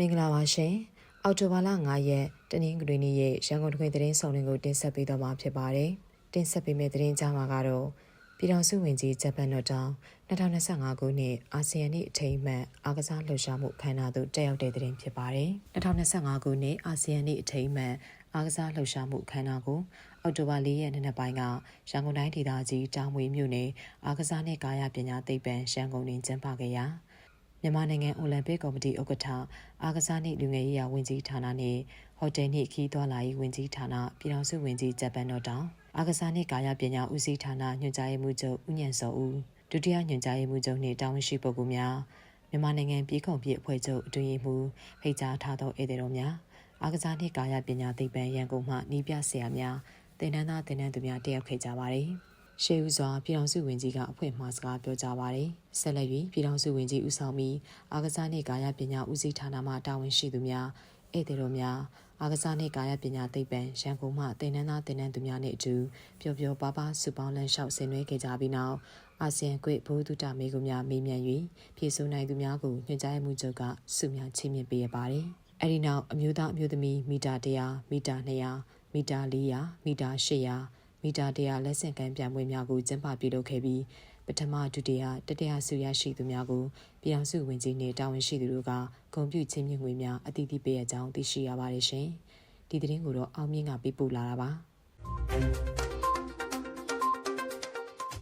မင်္ဂလာပါရှင်။အောက်တိုဘာလ9ရက်တနင်္ဂနွေနေ့ရဲ့ရန်ကုန်တခွင်သတင်းဆောင်တွေကိုတင်ဆက်ပေးတော့မှာဖြစ်ပါတယ်။တင်ဆက်ပေးမယ့်သတင်းကြားမှာကတော့ပြည်ထောင်စုဝင်ကြီးဂျပန်တော်တောင်2025ခုနှစ်အာဆီယံနေ့အထိမ်းအမှတ်အားကစားလှုပ်ရှားမှုအခမ်းအနားသို့တက်ရောက်တဲ့သတင်းဖြစ်ပါတယ်။2025ခုနှစ်အာဆီယံနေ့အထိမ်းအမှတ်အားကစားလှုပ်ရှားမှုအခမ်းအနားကိုအောက်တိုဘာ၄ရက်နေ့နက်ပိုင်းကရန်ကုန်တိုင်းဒေသကြီးတောင်မွေမြို့နယ်အားကစားနှင့်ကာယပညာသိပ္ပံရန်ကုန်တွင်ကျင်းပခဲ့ရာ မြန်မာနိုင်ငံအိုလံပစ်ကော်မတီဥက္ကဋ္ဌအားကစားနှင့်လူငယ်ရေးရာဝန်ကြီးဌာနနှင့်ဟိုတယ်နှင့်ခီးသွွာလာရေးဝန်ကြီးဌာနပြည်ထောင်စုဝန်ကြီးဂျပန်တော်တောင်အားကစားနှင့်ကာယပညာဦးစီးဌာနညွှန်ကြားရေးမှူးချုပ်ဦးညံစောဦးဒုတိယညွှန်ကြားရေးမှူးချုပ်နှင့်တာဝန်ရှိပုဂ္ဂိုလ်များမြန်မာနိုင်ငံပြည်ခုံပြည်အဖွဲ့ချုပ်အတွင်းရေးမှူးဖိတ်ကြားထားသောဧည့်သည်တော်များအားကစားနှင့်ကာယပညာသိပ္ပံရန်ကုန်မှနီးပြဆရာများတင်နန်းသားတင်နန်းသူများတက်ရောက်ခဲ့ကြပါတယ်။ ရှေးဦးစွာပြည်တော်စုဝင်ကြီးကအဖွဲ့မှစကားပြောကြားပါတယ်။ဆက်လက်၍ပြည်တော်စုဝင်ကြီးဦးဆောင်ပြီးအာကစားနှင့်ကာယပညာဦးစီးဌာနမှတာဝန်ရှိသူများဧည့်သည်တော်များအာကစားနှင့်ကာယပညာသိပ္ပံရန်ကုန်မှတင်နန်းသားတင်နန်းသူများနှင့်အတူပျော်ပျော်ပါးပါးစုပေါင်းလမ်းလျှောက်ဆင်နွှဲခဲ့ကြပြီးနောက်အာဆီယံကွေဘိုးတုတမေကုများမေးမြန်း၍ဖြည့်ဆို့နိုင်သူများကိုညွှန်ကြားမှုချုပ်ကစုများချင်းမြင့်ပေးရပါတယ်။အဲဒီနောက်အမျိုးသားအမျိုးသမီးမီတာ100မီတာ200မီတာ400မီတာ800 မီတာ100လက်ဆင့်ကမ်းပြိုင်ပွဲများကိုကျင်းပပြုလုပ်ခဲ့ပြီးပထမဒုတိယတတိယဆုရရှိသူများကိုပြည်အောင်စုဝင်ကြီးနှင့်တာဝန်ရှိသူတို့ကဂုဏ်ပြုချင်းမြင့်ငွေများအသီးသီးပေးရကြောင်းသိရှိရပါတယ်ရှင်။ဒီသတင်းကိုတော့အောင်မြင့်ကပေးပို့လာတာပါ။